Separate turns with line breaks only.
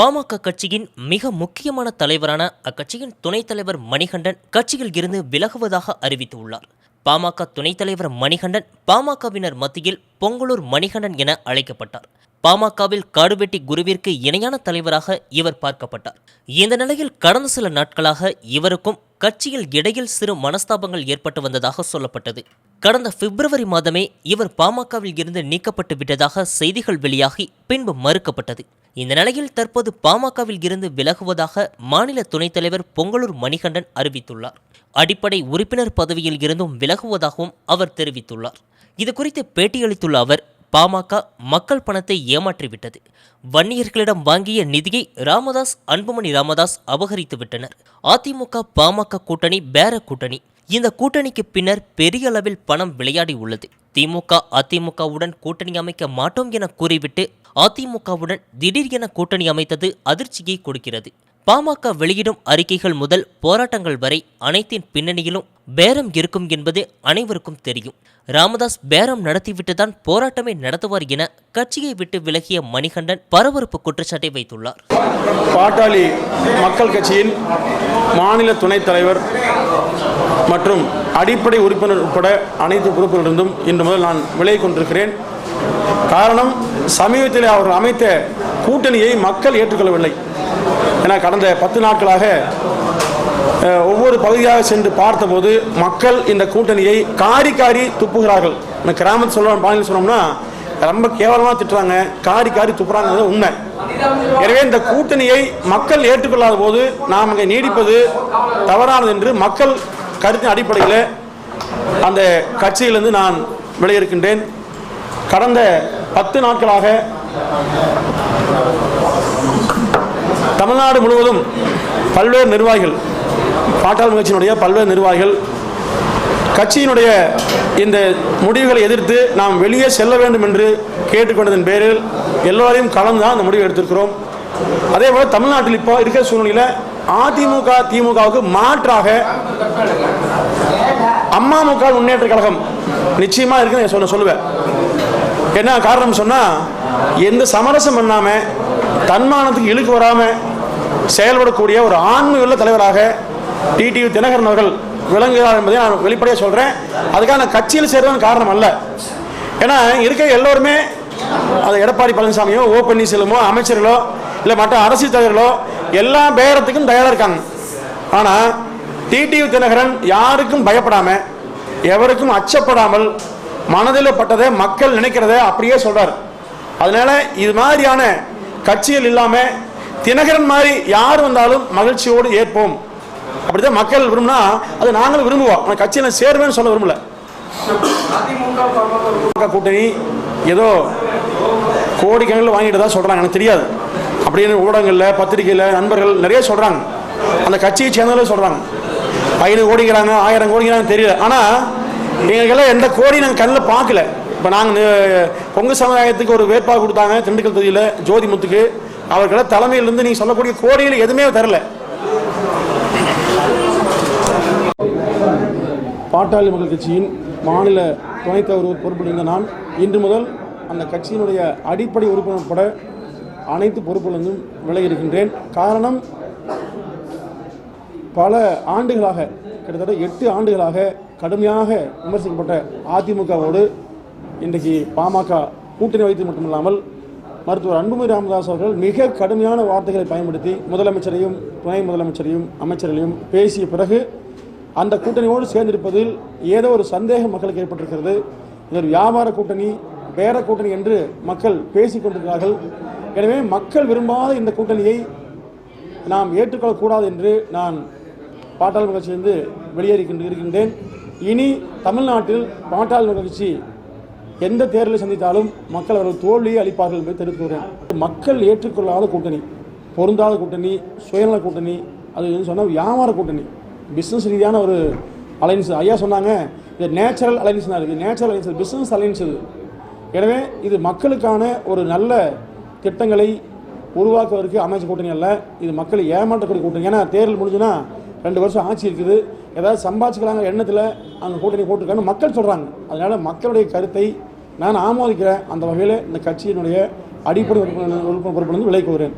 பாமக கட்சியின் மிக முக்கியமான தலைவரான அக்கட்சியின் துணைத் தலைவர் மணிகண்டன் கட்சியில் இருந்து விலகுவதாக அறிவித்துள்ளார். பாமக துணைத் தலைவர் மணிகண்டன் பாமகவினர் மத்தியில் பொங்கலூர் மணிகண்டன் என அழைக்கப்பட்டார். பாமகவில் காடுவெட்டி குருவிற்கு இணையான தலைவராக இவர் பார்க்கப்பட்டார். இந்த நிலையில் கடந்த சில நாட்களாக இவருக்கும் கட்சியில் இடையில் சிறு மனஸ்தாபங்கள் ஏற்பட்டு வந்ததாக சொல்லப்பட்டது. கடந்த பிப்ரவரி மாதமே இவர் பாமகவில் இருந்து நீக்கப்பட்டு விட்டதாக செய்திகள் வெளியாகி பின்பு மறுக்கப்பட்டது. இந்த நிலையில் தற்போது பாமகவில் இருந்து விலகுவதாக மாநில துணைத் தலைவர் பொங்கலூர் மணிகண்டன் அறிவித்துள்ளார். அடிப்படை உறுப்பினர் பதவியில் இருந்தும் விலகுவதாகவும் அவர் தெரிவித்துள்ளார். இது குறித்து பேட்டியளித்துள்ள அவர் பாமக மக்கள் பணத்தை ஏமாற்றிவிட்டது. வன்னியர்களிடம் வாங்கிய நிதியை ராமதாஸ் அன்புமணி ராமதாஸ் அபகரித்து விட்டனர் அதிமுக பாமக கூட்டணி பேர கூட்டணி இந்த கூட்டணிக்கு பின்னர் பெரிய அளவில் பணம் விளையாடி உள்ளது. திமுக அதிமுகவுடன் கூட்டணி அமைக்க மாட்டோம் என கூறிவிட்டு அதிமுகவுடன் திடீர் என கூட்டணி அமைத்தது அதிர்ச்சியை கொடுக்கிறது. பாமக வெளியிடும் அறிக்கைகள் முதல் போராட்டங்கள் வரை அனைத்தின் பின்னணியிலும் பேரம் இருக்கும் என்பது அனைவருக்கும் தெரியும். ராமதாஸ் பேரம் நடத்திவிட்டுதான் போராட்டமே நடத்துவார் என கட்சியை விட்டு விலகிய மணிகண்டன் பரபரப்பு குற்றச்சாட்டை வைத்துள்ளார்.
பாட்டாளி மக்கள் கட்சியின் மாநில துணைத் தலைவர் மற்றும் அடிப்படை உறுப்பினர் உட்பட அனைத்து பொறுப்புகளிலிருந்தும் இன்று முதல் நான் விலகி கொண்டிருக்கிறேன். காரணம் சமீபத்தில் அவர்கள் அமைத்த கூட்டணியை மக்கள் ஏற்றுக்கொள்ளவில்லை. என கடந்த பத்து நாட்களாக ஒவ்வொரு பகுதியாக சென்று பார்த்தபோது மக்கள் இந்த கூட்டணியை காரி காரி துப்புகிறார்கள். இந்த கிராமத்து சொல்ல பாணியில் சொன்னோம்னா ரொம்ப கேவலமாக திட்டுறாங்க. காரி காரி துப்புறாங்கிறது உண்மை. எனவே இந்த கூட்டணியை மக்கள் ஏற்றுக்கொள்ளாத போது நாம் இங்கே நீடிப்பது தவறானது என்று மக்கள் கருத்தின் அடிப்படையில் அந்த கட்சியிலிருந்து நான் விளையிருக்கின்றேன். கடந்த பத்து நாட்களாக தமிழ்நாடு முழுவதும் பல்வேறு நிர்வாகிகள் பாட்டாள் முயற்சியினுடைய பல்வேறு நிர்வாகிகள் கட்சியினுடைய இந்த முடிவுகளை எதிர்த்து நாம் வெளியே செல்ல வேண்டும் என்று கேட்டுக்கொண்டதன் பேரில் எல்லோரையும் கலந்து தான் அந்த முடிவை எடுத்திருக்கிறோம். அதே போல் தமிழ்நாட்டில் இப்போ இருக்கிற சூழ்நிலையில் அதிமுக திமுகவுக்கு மாற்றாக அம்மாமுக முன்னேற்ற கழகம். நிச்சயமா இருக்குன்னு சொல்ல சொல்லுவேன். என்ன காரணம் சொன்னா எந்த சமரசம் பண்ணாம தன்மானத்துக்கு இழுக்கு வராம செயல்படக்கூடிய ஒரு ஆண்மையுள்ள தலைவராக டிடிவி தினகரன் அவர்கள் விளங்குகிறார் என்பதை நான் வெளிப்படையாக சொல்கிறேன் அதுக்காக நான் கட்சியில் சேர்றதுன்னு காரணம் அல்ல. ஏன்னா இருக்க எல்லோருமே அது எடப்பாடி பழனிசாமியோ ஓ பன்னீர்செல்வமோ அமைச்சர்களோ இல்லை மற்ற அரசியல் தலைவர்களோ எல்லா பேரத்துக்கும் தயாராக இருக்காங்க. ஆனால் டிடிவி தினகரன் யாருக்கும் பயப்படாம எவருக்கும் அச்சப்படாமல் மனதில் பட்டதை மக்கள் நினைக்கிறத அப்படியே சொல்றார். அதனால இது மாதிரியான கட்சிகள் இல்லாம தினகரன் மாதிரி யார் வந்தாலும் மகிழ்ச்சியோடு ஏற்போம். அப்படிதான் மக்கள் விரும்பினா அது நாங்களும் விரும்புவோம். ஆனால் கட்சியில் சேருவேன்னு சொல்ல விரும்பல. கூட்டணி ஏதோ கோடிக்கணக்கில் வாங்கிட்டு தான் சொல்றாங்க. எனக்கு தெரியாது. அப்படின்னு ஊடகங்களில் பத்திரிகையில் நண்பர்கள் நிறைய சொல்கிறாங்க அந்த கட்சியை சேர்ந்தவர்கள் சொல்கிறாங்க ஐநூறு கோடிங்கிறாங்க ஆயிரம் கோடிங்கிறாங்க தெரியல. ஆனால் எங்களுக்கெல்லாம் எந்த கோடி நாங்கள் கண்ணில் பார்க்கல. இப்போ நாங்கள் பொங்கு சமுதாயத்துக்கு ஒரு வேட்பாக கொடுத்தாங்க திண்டுக்கல் தொகுதியில் ஜோதிமுத்துக்கு. அவர்கள தலைமையிலிருந்து நீங்கள் சொல்லக்கூடிய கோடிகள் எதுவுமே தரல. பாட்டாளி மக்கள் கட்சியின் மாநில துணைத் தலைவர் பொறுப்பிலிருந்த நான் இன்று முதல் அந்த கட்சியினுடைய அடிப்படை உறுப்பினர் பட அனைத்து பொறுப்புகளிலிருந்தும் விலகி இருக்கின்றேன் காரணம் பல ஆண்டுகளாக கிட்டத்தட்ட எட்டு ஆண்டுகளாக கடுமையாக விமர்சிக்கப்பட்ட அதிமுகவோடு இன்றைக்கு பாமக கூட்டணி வைத்து மட்டுமில்லாமல் மருத்துவர் அன்புமணி ராமதாஸ் அவர்கள் மிக கடுமையான வார்த்தைகளை பயன்படுத்தி முதலமைச்சரையும் துணை முதலமைச்சரையும் அமைச்சர்களையும் பேசிய பிறகு அந்த கூட்டணியோடு சேர்ந்திருப்பதில் ஏதோ ஒரு சந்தேகம் மக்களுக்கு ஏற்பட்டிருக்கிறது. இது ஒரு வியாபார கூட்டணி பேர கூட்டணி என்று மக்கள் பேசிக் கொண்டிருக்கிறார்கள். எனவே மக்கள் விரும்பாத இந்த கூட்டணியை நாம் ஏற்றுக்கொள்ளக்கூடாது என்று நான் பாட்டாளர் கட்சியிலிருந்து வெளியேறிக்கின்ற இருக்கின்றேன். இனி தமிழ்நாட்டில் பாட்டாளர் கட்சி எந்த தேர்தலை சந்தித்தாலும் மக்கள் அவர்கள் தோல்வியை அளிப்பார்கள் என்பதை தெரிவித்துக்கிறேன் மக்கள் ஏற்றுக்கொள்ளாத கூட்டணி பொருந்தாத கூட்டணி சுயநல கூட்டணி அது சொன்னால் வியாபார கூட்டணி பிஸ்னஸ் ரீதியான ஒரு அலைன்ஸ் ஐயா சொன்னாங்க இது நேச்சுரல் அலைன்ஸ் இருக்குது நேச்சுரல் அலைன்ஸ் பிஸ்னஸ் அலைன்ஸ் இது. எனவே இது மக்களுக்கான ஒரு நல்ல திட்டங்களை உருவாக்குவதற்கு அமைச்ச கூட்டணி அல்ல. இது மக்களை ஏமாற்றக்கூடிய கூட்டணி. ஏன்னா தேர்தல் முடிஞ்சுன்னா ரெண்டு வருஷம் ஆட்சி இருக்குது. ஏதாவது சம்பாதிச்சுக்கலாங்க எண்ணத்தில் அந்த கூட்டணி போட்டிருக்காங்க மக்கள் சொல்கிறாங்க அதனால் மக்களுடைய கருத்தை நான் ஆமோதிக்கிறேன். அந்த வகையில் இந்த கட்சியினுடைய அடிப்படை உறுப்பினர் உறுப்பினர் பொறுப்பிலிருந்து விலை கூறுகிறேன்